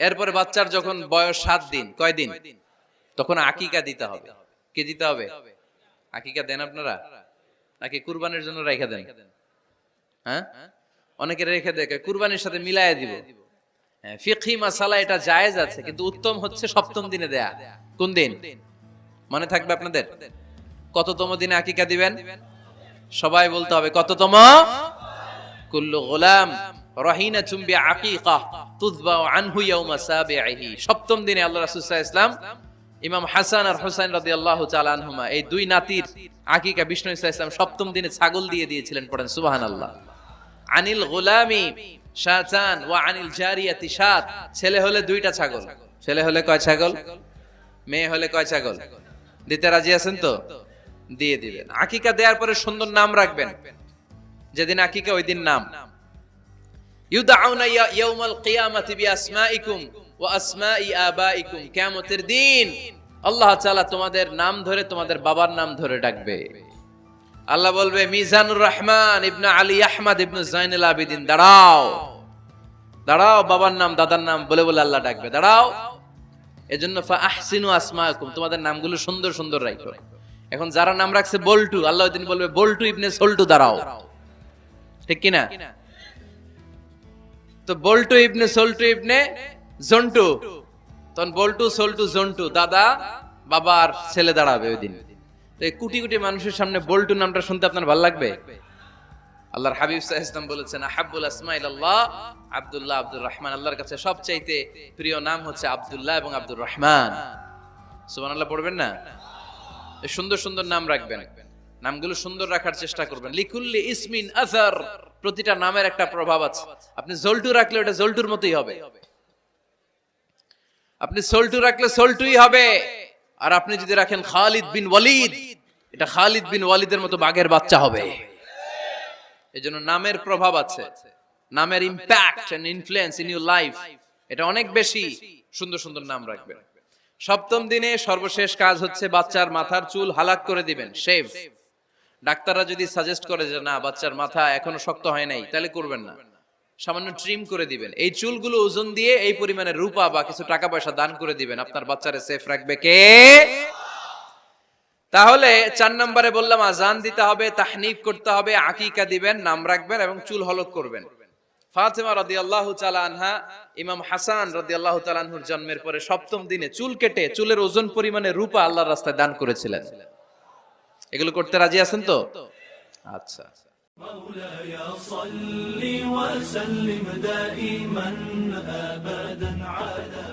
এরপরে বাচ্চার যখন বয়স সাত দিন কয় দিন? তখন আকিকা দিতে হবে। কে দিতে হবে? আকিকা দেন আপনারা? নাকি কুরবানির জন্য রেখে দেন? হ্যাঁ? অনেকে রেখে দেখে কুরবানির সাথে মিলায় দিব। হ্যাঁ, ফিকহি মাসালা এটা জায়েজ আছে কিন্তু উত্তম হচ্ছে সপ্তম দিনে দেয়া। কোন দিন? মনে থাকবে আপনাদের? কততম দিনে আকিকা দিবেন? সবাই বলতে হবে কততম? কুল্লু গোলাম রহিনা চুম্বি আকিকা সপ্তম দিনে আল্লাহ ওয়াসাল্লাম ইমাম হাসান আর এই দুই নাতির আকিকা বিষ্ণু ইসা ইসলাম সপ্তম দিনে ছাগল দিয়ে দিয়েছিলেন পড়েন আনিল গোলামি শাহজান ওয়া আনিল জারিয়াতি সাত ছেলে হলে দুইটা ছাগল। ছেলে হলে কয় ছাগল? মেয়ে হলে কয় ছাগল? দিতে রাজি আছেন তো? দিয়ে দিবেন। আকিকা দেওয়ার পরে সুন্দর নাম রাখবেন। যেদিন আকিকা ওই দিন নাম। ইয়াউমাল কিয়ামাতি বিআসমাইকুম ওয়া আসমাই আবাইকুম কিয়ামতের দিন আল্লাহ তাআলা তোমাদের নাম ধরে তোমাদের বাবার নাম ধরে ডাকবে। আল্লাহ বলবে, মিজানুর রহমান ইবনে আলী আহমদ ইবনে জাইনুল আবিদিন, দাঁড়াও। দাঁড়াও, বাবার নাম, দাদার নাম বলে বলে আল্লাহ ডাকবে। দাঁড়াও। এজন্য ফা আহসিনু আসমাকুম, তোমাদের নামগুলো সুন্দর সুন্দর রাখো এখন যারা নাম রাখছে বল্টু, আল্লাহ দিন বলবে, বল্টু ইবনে সল্টু, দাঁড়াও। ঠিক কিনা? তো বল্টু ইবনে সল্টু ইবনে জন্টু। তখন বল্টু, সল্টু, জন্টু, দাদা, বাবার ছেলে দাঁড়াবে ওই দিন। তো এই কোটি কোটি মানুষের সামনে বল্টু নামটা শুনতে আপনার ভালো লাগবে? আল্লাহর হাবিব সাহ ইসলাম বলেছেন আহাবুল আসমাইল আল্লাহ আব্দুল্লাহ আব্দুর রহমান। আল্লাহর কাছে সবচাইতে প্রিয় নাম হচ্ছে আব্দুল্লাহ এবং আব্দুর রহমান। সুবহান আল্লাহ পড়বেন না? সুন্দর সুন্দর নাম রাখবেন। নামগুলো সুন্দর রাখার চেষ্টা করবেন। লিকুল্লি ইসমিন আজার প্রতিটা নামের একটা প্রভাব আছে। আপনি জল্টু রাখলে ওটা জল্টুর মতোই হবে। আপনি সল্টু রাখলে সল্টুই হবে। আর আপনি যদি রাখেন খালিদ বিন ওয়ালিদ, এটা খালিদ বিন ওয়ালিদের মতো বাঘের বাচ্চা হবে। এজন্য নামের প্রভাব আছে। নামের impact and influence in your life এটা অনেক বেশি। সুন্দর সুন্দর নাম রাখবেন। সপ্তম দিনে সর্বশেষ কাজ হচ্ছে বাচ্চার মাথার চুল হালাক করে দিবেন শেভ ডাক্তাররা যদি সাজেস্ট করে যে না, বাচ্চার মাথা এখনও শক্ত হয় নাই, তাহলে করবেন না। সামান্য ট্রিম করে দিবেন। এই চুলগুলো ওজন দিয়ে এই পরিমাণে রূপা বা কিছু টাকা পয়সা দান করে দিবেন। আপনার বাচ্চারে সেফ রাখবে কে? তাহলে চার নম্বরে বললাম আজান দিতে হবে, তাহনিফ করতে হবে, আকিকা দিবেন, নাম রাখবেন এবং চুল হলক করবেন। ফাতেমা রাদিয়াল্লাহু তাআলা আনহা, ইমাম হাসান রাদিয়াল্লাহু তাআলা আনহুর জন্মের পরে সপ্তম দিনে চুল কেটে, চুলের ওজন পরিমাণে রূপা আল্লাহর রাস্তায় দান করেছিলেন। এগুলো করতে রাজি আছেন তো আচ্ছা مولاي صل وسلم دائما ابدا على